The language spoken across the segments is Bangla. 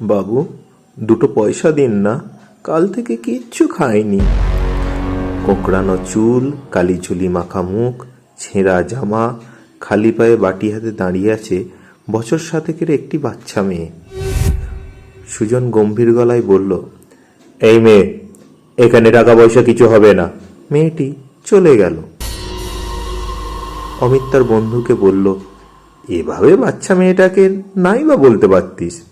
বাবু, দুটো পয়সা দিন না, কাল থেকে কিচ্ছু খাইনি। কোঁকড়ানো চুল, কালি চুলি মাখা মুখ, ছেঁড়া জামা, খালি পায়ে বাটি হাতে দাঁড়িয়ে আছে বছর সাতেকের একটি বাচ্চা মেয়ে। সুজন গম্ভীর গলায় বলল, এই মেয়ে, এখানে টাকা পয়সা কিছু হবে না। মেয়েটি চলে গেল। অমিত তার বন্ধুকে বলল, এভাবে বাচ্চা মেয়েটাকে নাই বা বলতে পারতিস?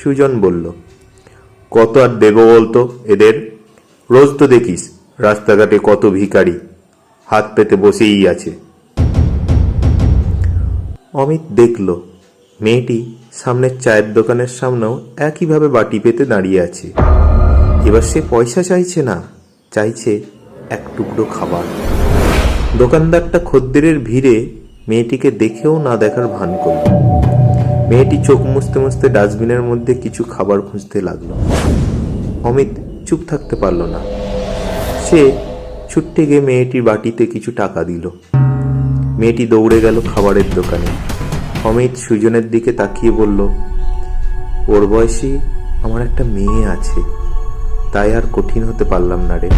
সুজন বলল, কত আর দেবো বলতো এদের? রোজ তো দেখিস রাস্তাঘাটে কত ভিখারি, হাত পেতে বসেই আছে। অমিত দেখল, মেয়েটি সামনের চায়ের দোকানের সামনেও একইভাবে বাটি পেতে দাঁড়িয়ে আছে। এবার সে পয়সা চাইছে না, চাইছে এক টুকরো খাবার। দোকানদারটা খদ্দেরের ভিড়ে মেয়েটিকে দেখেও না দেখার ভান করল। মেয়েটি চোখ মুছতে মুছতে ডাস্টবিনের মধ্যে কিছু খাবার খুঁজতে লাগল। অমিত চুপ থাকতে পারল না। সে ছুট্টে গিয়ে মেয়েটির বাটিতে কিছু টাকা দিল। মেয়েটি দৌড়ে গেল খাবারের দোকানে। অমিত সুজনের দিকে তাকিয়ে বলল, ওর বয়সী আমার একটা মেয়ে আছে। তাই আর কঠিন হতে পারলাম না রে।